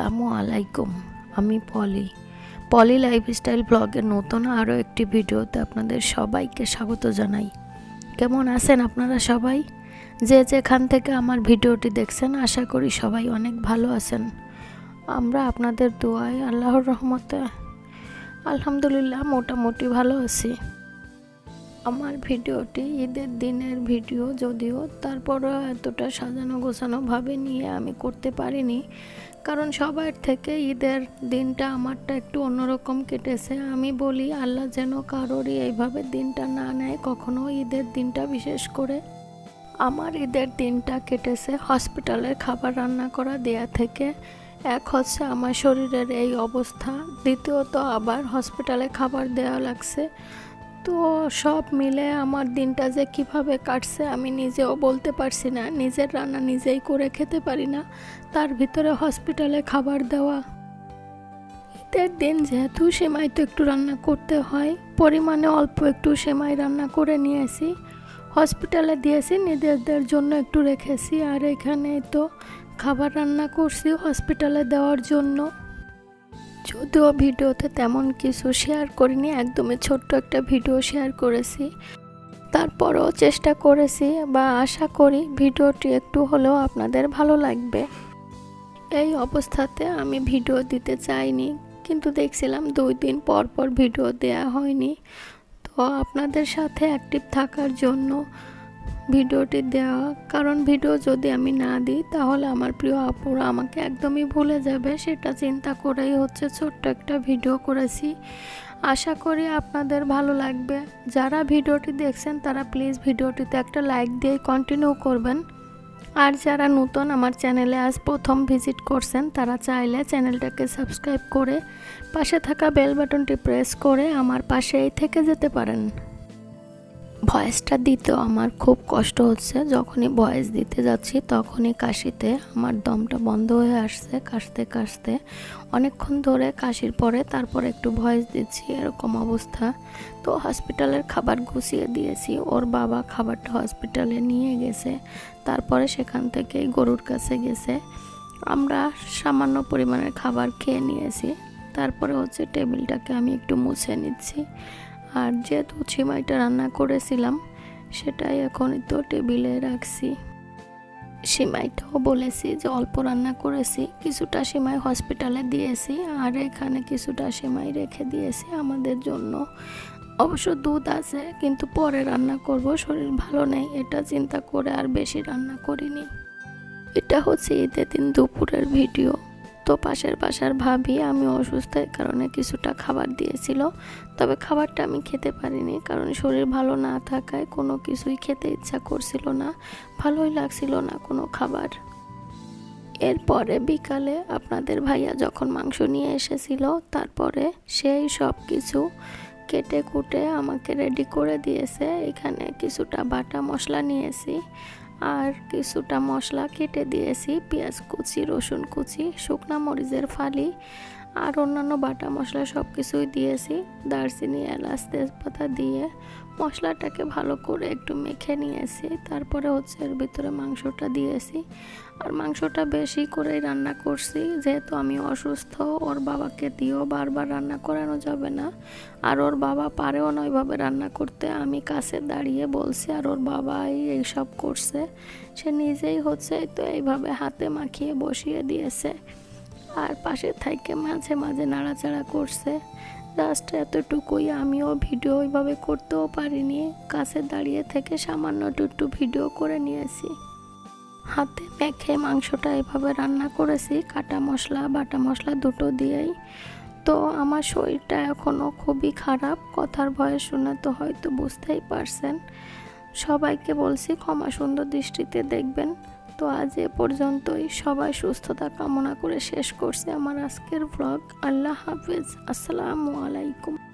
আসসালামু আলাইকুম, আমি পলি। পলি লাইফস্টাইল ব্লগের নতুন আরও একটি ভিডিওতে আপনাদের সবাইকে স্বাগত জানাই। কেমন আছেন আপনারা সবাই? যে যেখান থেকে আমার ভিডিওটি দেখছেন, আশা করি সবাই অনেক ভালো আছেন। আমরা আপনাদের দোয়ায় আল্লাহর রহমতে আলহামদুলিল্লাহ মোটামুটি ভালো আছি। আমার ভিডিওটি ঈদের দিনের ভিডিও যদিও তারপরও এতটা সাজানো গোছানোভাবে নিয়ে আমি করতে পারিনি। কারণ সবার থেকে ঈদের দিনটা আমারটা একটু অন্যরকম কেটেছে। আমি বলি, আল্লাহ যেন কারোরই এইভাবে দিনটা না নেয়, কখনো ঈদের দিনটা বিশেষ করে। আমার ঈদের দিনটা কেটেছে হসপিটালের খাবার রান্না করা দেয়া থেকে। এক হচ্ছে আমার শরীরের এই অবস্থা, দ্বিতীয়ত আবার হসপিটালে খাবার দেওয়া লাগছে। তো সব মিলে আমার দিনটা যে কীভাবে কাটছে আমি নিজেও বলতে পারছি না। নিজের রান্না নিজেই করে খেতে পারি না। তার ভিতরে হসপিটালে খাবার দেওয়া। ঈদের দিন যেহেতু সেমাই তো একটু রান্না করতে হয়, পরিমাণে অল্প একটু সেমাই রান্না করে নিয়েছি। হসপিটালে দিয়েছি, নিজেদের জন্য একটু রেখেছি। আর এখানে তো খাবার রান্না করছি হসপিটালে দেওয়ার জন্য। যদিও ভিডিওতে তেমন কিছু শেয়ার করিনি, একদমই ছোট্ট একটা ভিডিও শেয়ার করেছি। তারপরও চেষ্টা করেছি বা আশা করি ভিডিওটি একটু হলেও আপনাদের ভালো লাগবে। এই অবস্থাতে আমি ভিডিও দিতে চাইনি, কিন্তু দেখছিলাম দুই দিন পর পর ভিডিও দেয়া হয়নি। তো আপনাদের সাথে অ্যাক্টিভ থাকার জন্য ভিডিওটি দেওয়া, কারণ ভিডিও যদি আমি না দিই, তাহলে আমার প্রিয় আপুরা আমাকে একদমই ভুলে যাবে। সেটা চিন্তা করেই হচ্ছে ছোট্ট একটা ভিডিও করেছি। আশা করি আপনাদের ভালো লাগবে। যারা ভিডিওটি দেখছেন, তারা প্লিজ ভিডিওটিতে একটা লাইক দিয়ে কন্টিনিউ করবেন। আর যারা নতুন আমার চ্যানেলে আজ প্রথম ভিজিট করছেন, তারা চাইলে চ্যানেলটাকে সাবস্ক্রাইব করে পাশে থাকা বেল বাটনটি প্রেস করে আমার পাশেই থেকে যেতে পারেন। ভয়েসটা দিতেও আমার খুব কষ্ট হচ্ছে। যখনই ভয়েস দিতে যাচ্ছি, তখনই কাশিতে আমার দমটা বন্ধ হয়ে আসছে কাশতে কাশতে। অনেকক্ষণ ধরে কাশির পরে তারপর একটু ভয়েস দিচ্ছি, এরকম অবস্থা। তো হসপিটালের খাবার গুছিয়ে দিয়েছি। ওর বাবা খাবারটা হসপিটালে নিয়ে গেছে। তারপরে সেখান থেকেই গরুর কাছে গেছে। আমরা সামান্য পরিমাণের খাবার খেয়ে নিয়েছি। তারপরে হচ্ছে টেবিলটাকে আমি একটু মুছে নিচ্ছি। আর যেহেতু ছিমাইটা রান্না করেছিলাম, সেটাই এখন তো টেবিলে রাখছি। সিমাইটাও বলেছি যে অল্প রান্না করেছি, কিছুটা সিমাই হসপিটালে দিয়েছি, আর এখানে কিছুটা সিমাই রেখে দিয়েছি আমাদের জন্য। অবশ্য দুধ আছে, কিন্তু পরে রান্না করব, শরীর ভালো নেই, এটা চিন্তা করে আর বেশি রান্না করিনি। এটা হচ্ছে ঈদের দিন দুপুরের ভিডিও। তো পাশের বাসার ভাবি আমি অসুস্থের কারণে কিছুটা খাবার দিয়েছিল, তবে খাবারটা আমি খেতে পারিনি কারণ শরীর ভালো না থাকায় কোনো কিছুই খেতে ইচ্ছা করছিল না, ভালোই লাগছিল না কোনো খাবার। এরপরে বিকালে আপনাদের ভাইয়া যখন মাংস নিয়ে এসেছিল, তারপরে সেই সব কিছু কেটে কুটে আমাকে রেডি করে দিয়েছে। এখানে কিছুটা বাটা মশলা নিয়েছি। আর কিছুটা মশলা কেটে দিয়েছি, পেঁয়াজ কুচি, রসুন কুচি, শুকনো মরিচের ফালি আর অন্যান্য বাটা মশলা সব কিছুই দিয়েছি। দারচিনি, এলাচ, তেজপাতা দিয়ে মশলাটাকে ভালো করে একটু মেখে নিয়েছি। তারপরে হচ্ছে এর ভিতরে মাংসটা দিয়েছি। আর মাংসটা বেশি করেই রান্না করছি। যেহেতু আমি অসুস্থ, ওর বাবাকে দিয়েও বারবার রান্না করানো যাবে না। আর ওর বাবা পারেও না ওইভাবে রান্না করতে। আমি কাছে দাঁড়িয়ে বলছি, আর ওর বাবাই এইসব করছে। সে নিজেই হচ্ছে তো এইভাবে হাতে মাখিয়ে বসিয়ে দিয়েছে। আর পাশে থাইকে মাঝে মাঝে নাড়াচাড়া করছে। জাস্ট এতটুকুই আমিও ভিডিও ওইভাবে করতেও পারিনি। কাছে দাঁড়িয়ে থেকে সামান্য একটু ভিডিও করে নিয়েছি। হাতে মেখে মাংসটা এভাবে রান্না করেছি, কাটা মশলা, বাটা মশলা দুটো দিয়েই। তো আমার শরীরটা এখনও খুবই খারাপ, কথার ভয়ে শুনে তো হয়তো বুঝতেই পারছেন। সবাইকে বলছি ক্ষমা সুন্দর দৃষ্টিতে দেখবেন। তো আজ এ পর্যন্তই। সবাই সুস্থতা কামনা করে শেষ করছে আমার আজকের ব্লগ আল্লাহ হাফিজ। আসসালামু আলাইকুম।